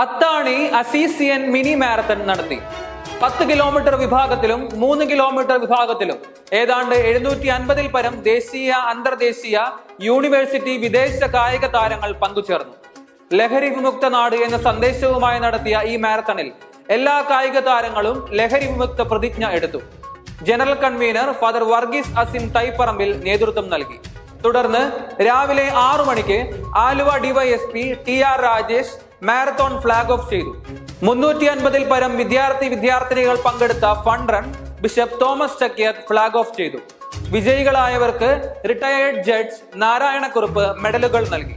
അത്താണി അസീസിയൻ mini marathon നടത്തി. പത്ത് kilometre വിഭാഗത്തിലും മൂന്ന് കിലോമീറ്റർ വിഭാഗത്തിലും. ഏതാണ്ട് എഴുന്നൂറ്റി അൻപതിൽ പരം ദേശീയ അന്തർദേശീയ യൂണിവേഴ്സിറ്റി വിദേശ കായിക താരങ്ങൾ പങ്കുചേർന്നു. ലഹരി വിമുക്ത നാട് എന്ന സന്ദേശവുമായി നടത്തിയ ഈ മാരത്തണിൽ എല്ലാ കായിക താരങ്ങളും ലഹരി വിമുക്ത പ്രതിജ്ഞ എടുത്തു. General convener father Varghese Asim Thaiparambil നേതൃത്വം നൽകി. തുടർന്ന് രാവിലെ ആറു മണിക്ക് Aluva DYSP T R Rajesh marathon flag off ചെയ്തു. മുന്നൂറ്റി അൻപതിൽ പരം വിദ്യാർത്ഥി വിദ്യാർത്ഥിനികൾ പങ്കെടുത്ത fund run bishop Thomas Chakkiyar flag off ചെയ്തു. വിജയികളായവർക്ക് റിട്ടയേർഡ് ജഡ്ജ് നാരായണക്കുറുപ്പ് മെഡലുകൾ നൽകി.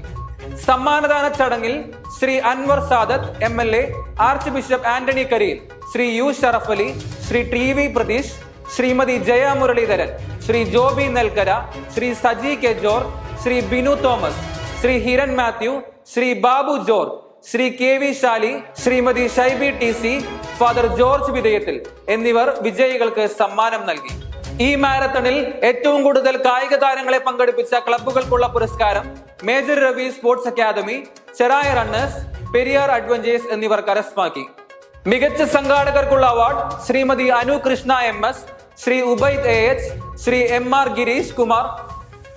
സമ്മാനദാന ചടങ്ങിൽ Shri Anwar Sadath M L A archbishop Antony Kareel Shri U Sharafali Shri T V Pratheesh Shrimati Jaya Muraleedharan Shri Joby Nelkara Shri Saji K George Shri Binu Thomas Shri Hiran Mathew Shri Babu George Shri K V Shali Shrimati Shaiby T C father George വിധേയത്തിൽ എന്നിവർ വിജയികൾക്ക് സമ്മാനം നൽകി. ഈ മാരത്തണിൽ ഏറ്റവും കൂടുതൽ കായിക താരങ്ങളെ പങ്കെടുപ്പിച്ച ക്ലബ്ബുകൾക്കുള്ള പുരസ്കാരം major Ravi sports academy Cherai runners Periyar adventures എന്നിവർ കരസ്ഥമാക്കി. മികച്ച സംഘാടകർക്കുള്ള award Shrimati Anu Krishna M S Shri Ubaid A H Shri M R Girish Kumar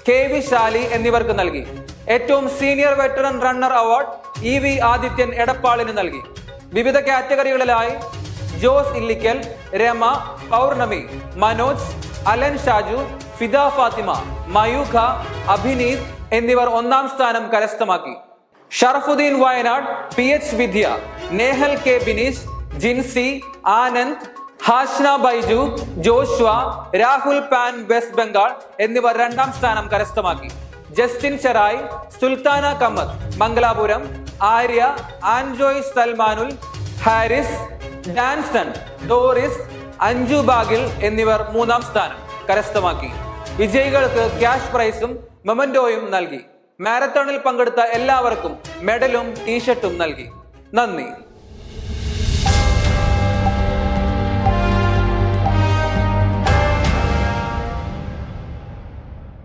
K V Shali എന്നിവർക്ക് നൽകി. ഏറ്റവും senior veteran runner award E V Adithyan എടപ്പാളിന് നൽകി. വിവിധ കാറ്റഗറികളിലായി Jose Illikkal Rama Pournami Manoj Allen Shaju Fida Fathima Mayookha Abhineeth എന്നിവർ ഒന്നാം സ്ഥാനം കരസ്ഥമാക്കി. Sharafuddin Wayanad P H Vidya Nehal K Bineesh Jincy Anand Hashna Baiju Joshua Rahul Pan West Bengal എന്നിവർ രണ്ടാം സ്ഥാനം കരസ്ഥമാക്കി. ജസ്റ്റിൻ ചെറായ് സുൽത്താന കമ്മത്ത് മംഗലാപുരം ആര്യ ആൻജോയ് സൽമാനുൽ ഹാരിസ് ഡാൻസൺ ഡോറിസ് അഞ്ജു ബാഗിൽ എന്നിവർ മൂന്നാം സ്ഥാനം കരസ്ഥമാക്കി. വിജയികൾക്ക് ക്യാഷ് പ്രൈസും മെമന്റോയും നൽകി. മാരത്തോണിൽ പങ്കെടുത്ത എല്ലാവർക്കും മെഡലും ടീഷർട്ടും നൽകി. നന്ദി.